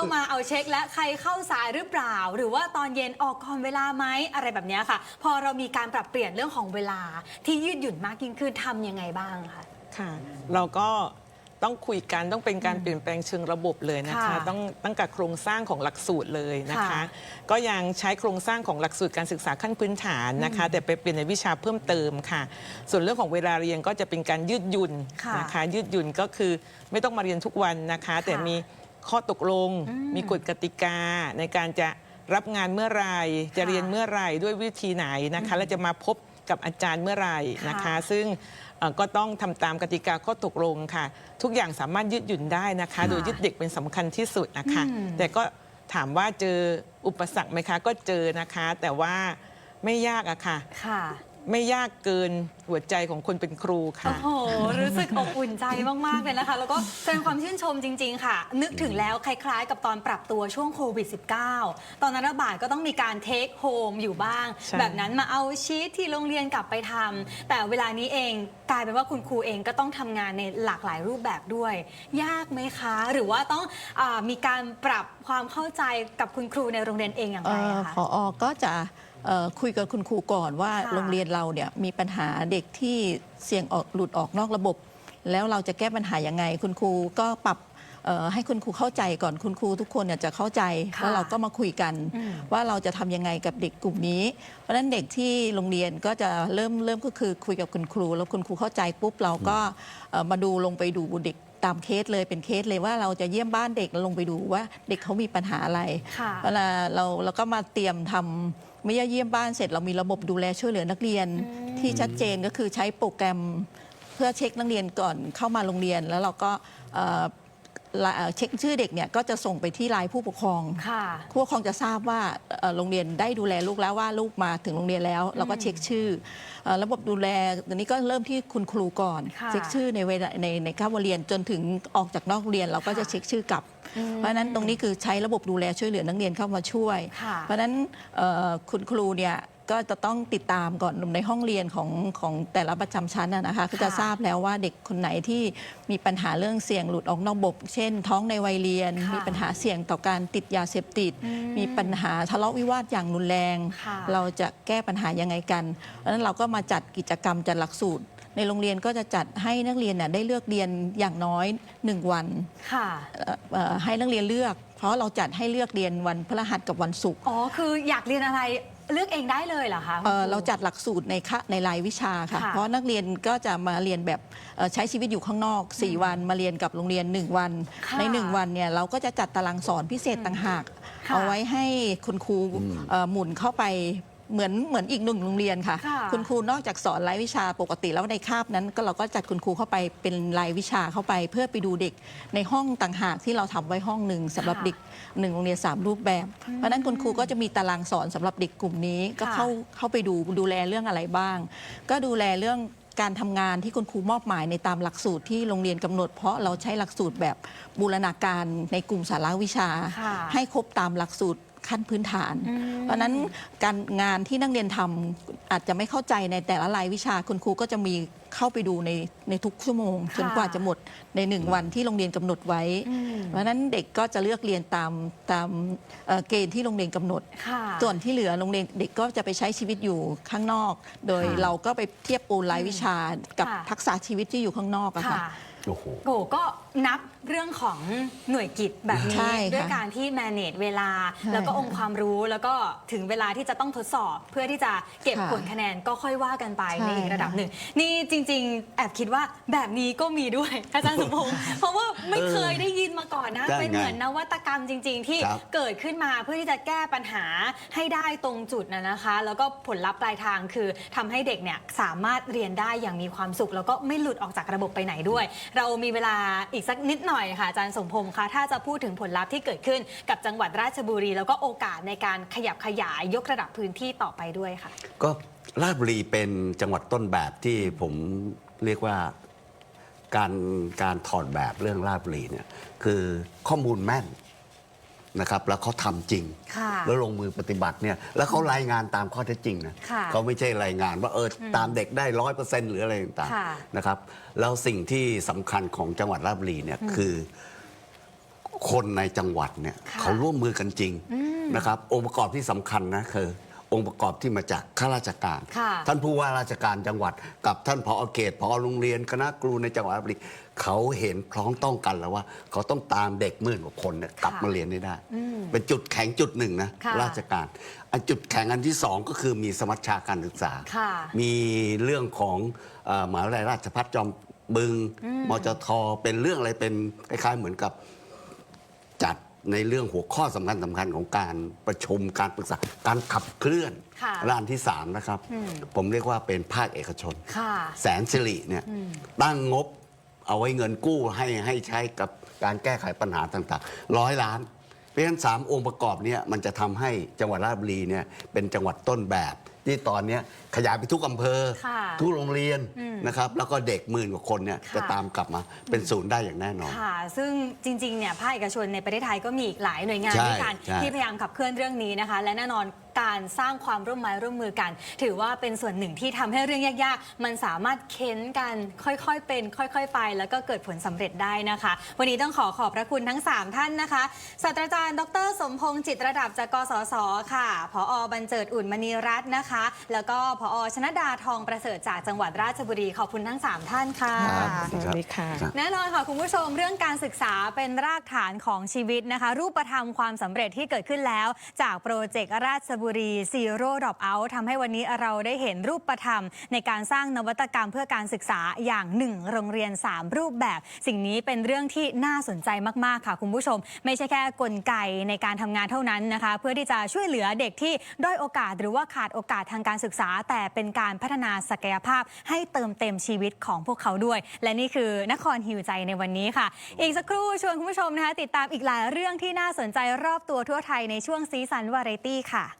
ามาเอาเช็คและใครเข้าสายหรือเปล่า หรือว่าตอนเย็นออกก่อนเวลาไหมอะไรแบบเนี้ยค่ะ พอเรามีการปรับเปลี่ยนเรื่องของเวลาที่ยืดหยุ่นมากยิ่งขึ้นทำยังไงบ้างคะค่ะ เราก็ต้องคุยกันต้องเป็นการเปลี่ยนแปลงเชิงระบบเลยนะคะ ค่ะต้องตั้งแต่โครงสร้างของหลักสูตรเลยนะคะ ค่ะก็ยังใช้โครงสร้างของหลักสูตรการศึกษาขั้นพื้นฐานนะคะ แต่ไปเปลี่ยนในวิชาเพิ่มเติมค่ะ ส่วนเรื่องของเวลาเรียนก็จะเป็นการยืดหยุ่นค่ะนะคะ ยืดหยุ่นก็คือไม่ต้องมาเรียนทุกวันนะคะ แต่มี ข้อตกลง มีกฎกติกาในการจะรับงานเมื่อไหรจะเรียนเมื่อไหรด้วยวิธีไหนนะคะและจะมาพบกับอาจารย์เมื่อไหรนะคะค่ะซึ่งเอ่อก็ต้องทำตามกติกาข้อตกลงค่ะ ทุกอย่างสามารถยืดหยุ่นได้นะคะค่ะโดยยึดเด็กเป็นสำคัญที่สุดนะคะอืมแต่ก็ถามว่าเจออุปสรรคไหมคะ ก็เจอนะคะ แต่ว่าไม่ยากอะค่ะค่ะ ไม่ยากเกินหัวใจของคนเป็นครูโอ้ค่ะโหรู้สึกอบอุ่นใจมาก ๆ เลยนะคะ แล้วก็แสดงความชื่นชมจริง ๆ ค่ะ นึกถึงแล้วคล้ายๆ กับตอนปรับตัวช่วงโควิด -19 ตอนนั้นระบาดก็ต้องมีการเทคโฮมอยู่บ้าง ใช่ แบบนั้นมาเอาชีตที่โรงเรียนกลับไปทำแต่เวลานี้เองกลายเป็นว่าคุณครูเองก็ต้องทำงานในหลากหลายรูปแบบด้วย ยากไหมคะ หรือว่าต้องอามีการปรับความเข้าใจกับคุณครูในโรงเรียนเองอย่างไรเอ่ออะคะ ผอก็จะเอ่อ คุยกับคุณครูก่อนว่าค่ะโรงเรียนเราเนี่ยมีปัญหาเด็กที่เสี่ยงออกหลุดออกนอกระบบ แล้วเราจะแก้ปัญหายังไง คุณครูก็ปรับเอ่อให้คุณครูเข้าใจก่อนคุณครูทุกคนเนี่ยจะเข้าใจค่ะแล้วเราก็มาคุยกันอืมว่าเราจะทำยังไงกับเด็กกลุ่มนี้ เพราะฉะนั้นเด็กที่โรงเรียนก็จะเริ่มเริ่มก็คือคุยกับคุณครู แล้วคุณครูเข้าใจปุ๊บเราก็เอ่อมาดูลงไปดูเด็กตามเคสเลยเป็นเคสเลยว่าเราจะเยี่ยมบ้านเด็กแล้วลงไปดูว่าเด็กเขามีปัญหาอะไรค่ะเวลาเราเราก็มาเตรียมทำ ไม่ใช่เยี่ยมบ้านเสร็จเรามีระบบดูแลช่วยเหลือนักเรียนที่ชัดเจนก็คือใช้โปรแกรมเพื่อเช็คนักเรียนก่อนเข้ามาโรงเรียน แล้วเราก็เอ่อละ เอ่อเช็คชื่อเด็กเนี่ยก็จะส่งไปที่ไลน์ผู้ปกครองค่ะผู้ปกครองจะทราบว่าเอ่อโรงเรียนได้ดูแลลูกแล้วว่าลูกมาถึงโรงเรียนแล้ว เราก็เช็คชื่อเอ่อระบบดูแลตอนนี้ก็เริ่มที่คุณครูก่อนค่ะเช็คชื่อในเวลาในในคาบเรียนจนถึงออกจากนอกโรงเรียน เราก็จะค่ะเช็คชื่อกลับ เพราะฉะนั้นตรงนี้คือใช้ระบบดูแลช่วยเหลือนักเรียนเข้ามาช่วยค่ะเพราะฉะนั้นเอ่อคุณครูเนี่ย ก็จะต้องติดตามก่อนในห้องเรียนของของแต่ละประจำชั้นนะนะคะก็จะทราบแล้วว่าเด็กคนไหนที่มีปัญหาเรื่องเสี่ยงหลุดออกนอกระบบ เช่น ท้องในวัยเรียนค่ะมีปัญหาเสี่ยงต่อการติดยาเสพติดอืมมีปัญหาทะเลาะวิวาทอย่างรุนแรงค่ะเราจะแก้ปัญหายังไงกันเพราะฉะนั้นเราก็มาจัดกิจกรรมจัดหลักสูตรในโรงเรียนก็จะจัดให้นักเรียนน่ะได้เลือกเรียนอย่างน้อย 1 วันค่ะเอ่อเอ่อให้นักเรียนเลือก เพราะเราจัดให้เลือกเรียนวันพฤหัสกับวันศุกร์อ๋อคืออยากเรียนอะไร เลือกเองได้เลยเหรอคะ เอ่อคุณคเราจัดหลักสูตรในคะในรายวิชาค่ะ ค่ะ เพราะนักเรียนก็จะมาเรียนแบบเอ่อใช้ชีวิตอยู่ข้างนอก 4 วันมาเรียนกับโรงเรียน 1 วัน ค่ะใน 1 วันเนี่ยเราก็จะจัดตารางสอนพิเศษต่างหาก ค่ะเอาไว้ให้คุณครูเอ่อหมุนเข้าไป เหมือนเหมือนอีกหนึ่งโรงเรียนค่ะ ค่ะ คุณครูนอกจากสอนรายวิชาปกติแล้วในคาบนั้น ก็เราก็จัดคุณครูเข้าไปเป็นรายวิชาเข้าไป เพื่อไปดูเด็กในห้องต่างหากที่เราทำไว้ห้องหนึ่งสำหรับค่ะเด็กหนึ่งโรงเรียนสามรูปแบบ เพราะฉะนั้นคุณครูก็จะมีตารางสอนสำหรับเด็กกลุ่มนี้ก็ค่ะเข้าเข้าไปดูดูแลเรื่องอะไรบ้าง ก็ดูแลเรื่องการทำงานที่คุณครูมอบหมายในตามหลักสูตรที่โรงเรียนกำหนด เพราะเราใช้หลักสูตรแบบบูรณาการในกลุ่มสาระวิชา ค่ะ ให้ครบตามหลักสูตร ขั้นพื้นฐาน เพราะฉะนั้นการงานที่นักเรียนทำอาจจะไม่เข้าใจในแต่ละรายวิชาคุณครูก็จะมีเข้าไปดูในในทุกชั่วโมงค่ะจนกว่าจะหมดในหนึ่งวันที่โรงเรียนกำหนดไว้อืมเพราะฉะนั้นเด็กก็จะเลือกเรียนตามตามเอ่อเกณฑ์ที่โรงเรียนกำหนดค่ะส่วนที่เหลือโรงเรียนเด็กก็จะไปใช้ชีวิตอยู่ข้างนอก โดยค่ะเราก็ไปเทียบปูนรายวิชากับค่ะทักษะชีวิตที่อยู่ข้างนอกอะค่ะค่ะ โอ้โห โกก็นับเรื่องของหน่วยกิจแบบนี้ใช่ค่ะด้วยการที่ manage เวลา ใช่แล้วก็องค์ความรู้แล้วก็ถึงเวลาที่จะต้องทดสอบ เพื่อที่จะเก็บค่ะผลคะแนนก็ค่อยว่ากันไปใช่ในอีกระดับค่ะหนึ่ง นี่จริง ๆ แอบคิดว่าแบบนี้ก็มีด้วย อาจารย์สมพงษ์เพราะว่าไม่เคยได้ยินมาก่อนนะ ได้ไงเป็นเหมือนนวัตกรรมจริง ๆ ที่ครับ เกิดขึ้นมาเพื่อที่จะแก้ปัญหาให้ได้ตรงจุดนะนะคะ แล้วก็ผลลัพธ์ปลายทางคือทำให้เด็กเนี่ยสามารถเรียนได้อย่างมีความสุข แล้วก็ไม่หลุดออกจากระบบไปไหนด้วยเรามีเวลาอีกสักนิดหน่อยค่ะอาจารย์สมพงศ์คะถ้าจะพูดถึงผลลัพธ์ที่เกิดขึ้นกับจังหวัดราชบุรี แล้วก็โอกาสในการขยับขยายยกระดับพื้นที่ต่อไปด้วยค่ะ ก็ราชบุรีเป็นจังหวัดต้นแบบที่ผมเรียกว่าการการถอดแบบเรื่องราชบุรีเนี่ยคือข้อมูลแม่น นะครับแล้วเขาทำจริง ค่ะแล้วลงมือปฏิบัติเนี่ยแล้วเขารายงานตามข้อเท็จจริงนะค่ะเขาไม่ใช่รายงานว่าเออตามเด็กได้ร้อยเปอร์เซ็นต์หรืออะไรต่างค่ะ ๆนะครับแล้วสิ่งที่สำคัญของจังหวัดราชบุรีเนี่ยคือคนในจังหวัดเนี่ยค่ะเขาร่วมมือกันจริงนะครับองค์ประกอบที่สำคัญนะคือ องค์ประกอบที่มาจากข้าราชการ ค่ะท่านผู้ว่าราชการจังหวัด กับท่านผอเขตผอโรงเรียนคณะครูในจังหวัดราชบุรีเขาเห็นพร้อมต้องกันแล้วว่า เขาต้องตามเด็กหมื่นกว่าคนเนี่ยกลับมาเรียนให้ได้เป็นจุดแข็งจุดหนึ่งนะค่ะ ราชการ อันจุดแข็งอันที่สองก็คือมีสมัชชาการศึกษา ค่ะ มีเรื่องของเอ่อมหาวิทยาลัยราชภัฏจอมบึงมจทเป็นเรื่องอะไรเป็นคล้ายๆเหมือนกับจัด ในเรื่องหัวข้อสำคัญสำคัญของการประชุมการปรึกษาการขับเคลื่อนค่ะร้านที่ 3 นะครับผมเรียกว่าเป็นภาคเอกชน ค่ะ แสนสิริเนี่ยตั้งงบเอาไว้เงินกู้ให้ให้ใช้กับการแก้ไขปัญหาต่างๆร้อยล้าน เพราะฉะนั้นสามองค์ประกอบเนี้มันจะทำให้จังหวัดราชบุรีเนี่ยเป็นจังหวัดต้นแบบที่ตอนเนี้ยขยายไปทุกอำเภอ ค่ะทุกโรงเรียนนะครับ แล้วก็เด็กหมื่นกว่าคนเนี่ยค่ะจะตามกลับมาเป็นศูนย์ได้อย่างแน่นอน ค่ะ ซึ่งจริงๆ เนี่ยภาคเอกชนในประเทศไทยก็มีอีกหลายหน่วยงานใช่ด้วยกัน ใช่ที่พยายามขับเคลื่อนเรื่องนี้นะคะ และแน่นอนการสร้างความร่วมไม้ร่วมมือกัน ถือว่าเป็นส่วนหนึ่งที่ทำให้เรื่องยากๆ มันสามารถเค้นกันค่อยๆ เป็น ค่อยๆ ไป แล้วก็เกิดผลสำเร็จได้นะคะ วันนี้ต้องขอขอบพระคุณทั้ง 3 ท่านนะคะศาสตราจารย์ดร สมพงษ์จิตระดับจากกสศค่ะผอบรรเจิดอุ่นมณีรัตน์นะคะแล้วก็ผอชนดาทองประเสริฐจากจังหวัดราชบุรีขอบคุณทั้ง 3 ท่านค่ะ ครับ สวัสดีค่ะ แน่นอนค่ะคุณผู้ชมเรื่องการศึกษาเป็นรากฐานของชีวิตนะคะ รูปธรรมความสำเร็จที่เกิดขึ้นแล้ว จากโปรเจกต์ราชบุรี Zero Drop Out ทำให้วันนี้เราได้เห็นรูปธรรม ในการสร้างนวัตกรรมเพื่อการศึกษาอย่างหนึ่งโรงเรียน 3 รูปแบบ สิ่งนี้เป็นเรื่องที่น่าสนใจมาก ๆ ค่ะ คุณผู้ชม ไม่ใช่แค่กลไกในการทำงานเท่านั้นนะคะ เพื่อที่จะช่วยเหลือเด็กที่ด้อยโอกาสหรือว่าขาดโอกาสทางการศึกษา แต่เป็นการพัฒนาศักยภาพให้เติมเต็มชีวิตของพวกเขาด้วย และนี่คือนครฮิวใจในวันนี้ค่ะ อีกสักครู่ชวนคุณผู้ชมนะคะติดตามอีกหลายเรื่องที่น่าสนใจรอบตัวทั่วไทยในช่วงซีซันวาไรตี้ค่ะ